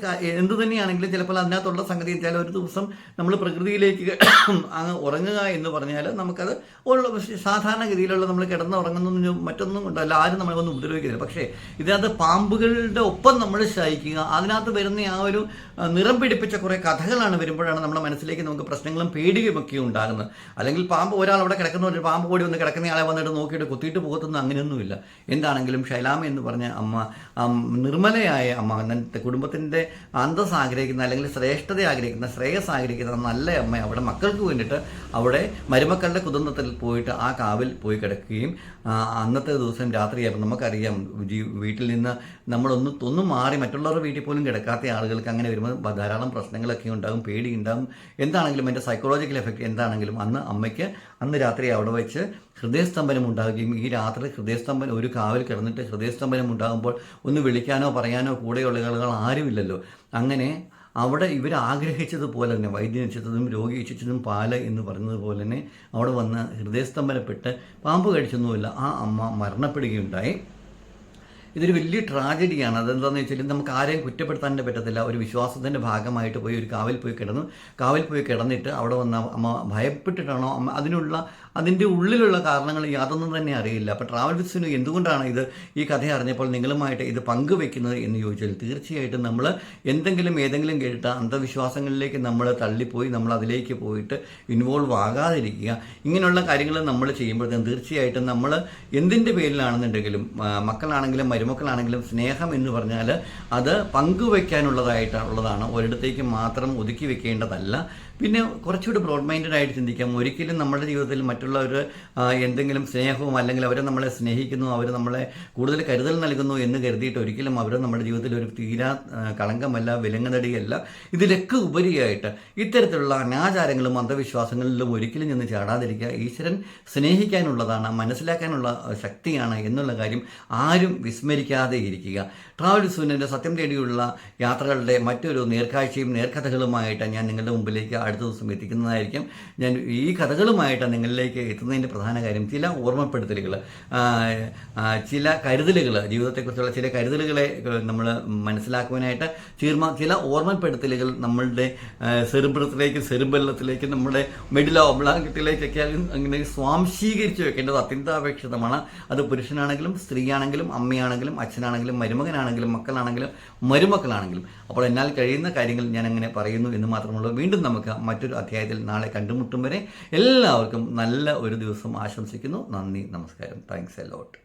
എന്ത് തന്നെയാണെങ്കിലും ചിലപ്പോൾ അതിനകത്തുള്ള സംഗതി വെച്ചാൽ ഒരു ദിവസം നമ്മൾ പ്രകൃതിയിലേക്ക് അങ്ങ് ഉറങ്ങുക എന്ന് പറഞ്ഞാൽ നമുക്കത് ഉള്ള സാധാരണഗതിയിലുള്ള നമ്മൾ കിടന്ന് ഉറങ്ങുന്ന മറ്റൊന്നും കൊണ്ടല്ല. ആരും നമ്മളെ ഒന്നും ഉപദ്രവിക്കുന്നില്ല പക്ഷേ ഇതിനകത്ത് പാമ്പുകളുടെ ഒപ്പം നമ്മൾ ശയിക്കുക അതിനകത്ത് വരുന്ന ആ ഒരു നിറം നിറം പിടിപ്പിച്ച കുറേ കഥകളാണ് വരുമ്പോഴാണ് നമ്മുടെ മനസ്സിലേക്ക് നമുക്ക് പ്രശ്നങ്ങളും പേടിയും ഒക്കെ ഉണ്ടാകുന്നത്. അല്ലെങ്കിൽ പാമ്പ് ഒരാൾ അവിടെ കിടക്കുന്ന ഒരു പാമ്പ് കൂടി വന്ന് കിടക്കുന്നയാളെ വന്നിട്ട് നോക്കിയിട്ട് കുത്തിയിട്ട് പോകത്തൊന്നും അങ്ങനെയൊന്നുമില്ല. എന്താണെങ്കിലും ശൈലാമ എന്ന് പറഞ്ഞ അമ്മ നിർമ്മലയായ അമ്മ കുടുംബത്തിന്റെ അന്തസ് ആഗ്രഹിക്കുന്ന അല്ലെങ്കിൽ ശ്രേഷ്ഠത ആഗ്രഹിക്കുന്ന ശ്രേയസ് ആഗ്രഹിക്കുന്ന നല്ല അമ്മ അവിടെ മക്കൾക്ക് വേണ്ടിയിട്ട് അവിടെ മരുമക്കളുടെ കുതന്ത്രത്തിൽ പോയിട്ട് ആ കാവിൽ പോയി കിടക്കുകയും അന്നത്തെ ദിവസം രാത്രിയായിരുന്നു നമുക്കറിയാം വീട്ടിൽ നിന്ന് നമ്മളൊന്നും ഒന്നും മാറി മറ്റുള്ളവരുടെ വീട്ടിൽ പോലും കിടക്കാത്ത ആളുകൾക്ക് അങ്ങനെ വരുമ്പോൾ ധാരാളം പ്രശ്നങ്ങളൊക്കെ ഉണ്ടാകും പേടി ഉണ്ടാകും എന്താണെങ്കിലും എന്റെ സൈക്കോളജിക്കൽ എഫക്റ്റ് എന്താണെങ്കിലും അന്ന് അമ്മയ്ക്ക് അന്ന് രാത്രി അവിടെ വെച്ച് ഹൃദയസ്തംഭനം ഉണ്ടാകുകയും ഈ രാത്രി ഹൃദയസ്തംഭനം ഒരു കാവൽ കിടന്നിട്ട് ഹൃദയസ്തംഭനം ഉണ്ടാകുമ്പോൾ ഒന്ന് വിളിക്കാനോ പറയാനോ കൂടെയുള്ള ആളുകൾ ആരുമില്ലല്ലോ. അങ്ങനെ അവിടെ ഇവർ ആഗ്രഹിച്ചതുപോലെ തന്നെ വൈദ്യം ഇച്ഛിച്ചതും രോഗി ഇച്ഛിച്ചതും പാൽ എന്ന് പറഞ്ഞതുപോലെ തന്നെ അവിടെ വന്ന് ഹൃദയസ്തംഭനപ്പെട്ട് പാമ്പ് കഴിച്ചൊന്നുമില്ല ആ അമ്മ മരണപ്പെടുകയുണ്ടായി. ഇതൊരു വലിയ ട്രാജഡിയാണ്. അതെന്താണെന്ന് വെച്ചാൽ നമുക്ക് ആരെയും കുറ്റപ്പെടുത്താൻ പറ്റത്തില്ല. ഒരു വിശ്വാസത്തിന്റെ ഭാഗമായിട്ട് പോയി ഒരു കാവൽ പോയി കിടന്നു. കാവൽ പോയി കിടന്നിട്ട് അവിടെ വന്ന അമ്മ ഭയപ്പെട്ടിട്ടാണോ അമ്മ അതിനുള്ള അതിന്റെ ഉള്ളിലുള്ള കാരണങ്ങൾ യാതൊന്നും തന്നെ അറിയില്ല. അപ്പോൾ ട്രാവൽ വിസിന് എന്തുകൊണ്ടാണ് ഇത് ഈ കഥ അറിഞ്ഞപ്പോൾ നിങ്ങളുമായിട്ട് ഇത് പങ്കുവെക്കുന്നത് എന്ന് ചോദിച്ചാൽ തീർച്ചയായിട്ടും നമ്മൾ എന്തെങ്കിലും ഏതെങ്കിലും കേട്ട അന്ധവിശ്വാസങ്ങളിലേക്ക് നമ്മൾ തള്ളിപ്പോയി നമ്മൾ അതിലേക്ക് പോയിട്ട് ഇൻവോൾവ് ആകാതിരിക്കുക. ഇങ്ങനെയുള്ള കാര്യങ്ങൾ നമ്മൾ ചെയ്യുമ്പോഴത്തേക്കും തീർച്ചയായിട്ടും നമ്മൾ എന്തിന്റെ പേരിലാണെന്നുണ്ടെങ്കിലും മക്കളാണെങ്കിലും മരുമക്കളാണെങ്കിലും സ്നേഹം എന്ന് പറഞ്ഞാൽ അത് പങ്കുവെക്കാനുള്ളതായിട്ടുള്ളതാണ് ഒരിടത്തേക്ക് മാത്രം ഒതുക്കി വെക്കേണ്ടതല്ല. പിന്നെ കുറച്ചുകൂടി ബ്രോഡ് മൈൻഡഡ് ആയിട്ട് ചിന്തിക്കാം. ഒരിക്കലും നമ്മുടെ ജീവിതത്തിൽ മറ്റുള്ളവർ എന്തെങ്കിലും സ്നേഹവും അല്ലെങ്കിൽ അവരെ നമ്മളെ സ്നേഹിക്കുന്നു അവർ നമ്മളെ കൂടുതൽ കരുതൽ നൽകുന്നു എന്ന് കരുതിയിട്ട് ഒരിക്കലും അവർ നമ്മുടെ ജീവിതത്തിൽ ഒരു തീരാ കളങ്കമല്ല വിലങ്ങുതടിയല്ല. ഇതിലൊക്കെ ഉപരിയായിട്ട് ഇത്തരത്തിലുള്ള അനാചാരങ്ങളും അന്ധവിശ്വാസങ്ങളിലും ഒരിക്കലും ചെന്ന് ചാടാതിരിക്കുക. ഈശ്വരൻ സ്നേഹിക്കാനുള്ളതാണ് മനസ്സിലാക്കാനുള്ള ശക്തിയാണ് എന്നുള്ള കാര്യം ആരും വിസ്മരിക്കാതെ ഇരിക്കുക. ട്രാവൽ സൂനിന്റെ സത്യം തേടിയുള്ള യാത്രകളുടെ മറ്റൊരു നേർക്കാഴ്ചയും നേർക്കഥകളുമായിട്ട് ഞാൻ നിങ്ങളുടെ മുമ്പിലേക്ക് അടുത്ത ദിവസം എത്തിക്കുന്നതായിരിക്കും. ഞാൻ ഈ കഥകളുമായിട്ട് നിങ്ങളിലേക്ക് എത്തുന്നതിന്റെ പ്രധാന കാര്യം ചില ഓർമ്മപ്പെടുത്തലുകൾ ചില കരുതലുകൾ ജീവിതത്തെക്കുറിച്ചുള്ള ചില കരുതലുകളെ നമ്മൾ മനസ്സിലാക്കുവാനായിട്ട് ചീർമ ചില ഓർമ്മപ്പെടുത്തലുകൾ നമ്മളുടെ സെറിബ്രത്തിലേക്ക് സെറിബല്ലത്തിലേക്ക് നമ്മുടെ മെഡില ഒബ്ലാങ്കത്തിലേക്കൊക്കെ അങ്ങനെ സ്വാംശീകരിച്ച് വെക്കേണ്ടത് അത്യന്താപേക്ഷിതമാണ്. അത് പുരുഷനാണെങ്കിലും സ്ത്രീയാണെങ്കിലും അമ്മയാണെങ്കിലും അച്ഛനാണെങ്കിലും മരുമകനാണെങ്കിലും മക്കളാണെങ്കിലും മരുമക്കളാണെങ്കിലും. അപ്പോൾ എന്നാൽ കഴിയുന്ന കാര്യങ്ങൾ ഞാൻ അങ്ങനെ പറയുന്നു എന്ന് മാത്രമുള്ളൂ. വീണ്ടും നമുക്ക് മറ്റൊരു അധ്യായത്തിൽ നാളെ കണ്ടുമുട്ടും വരെ എല്ലാവർക്കും നല്ല ഒരു ദിവസം ആശംസിക്കുന്നു. നന്ദി നമസ്കാരം. Thanks a lot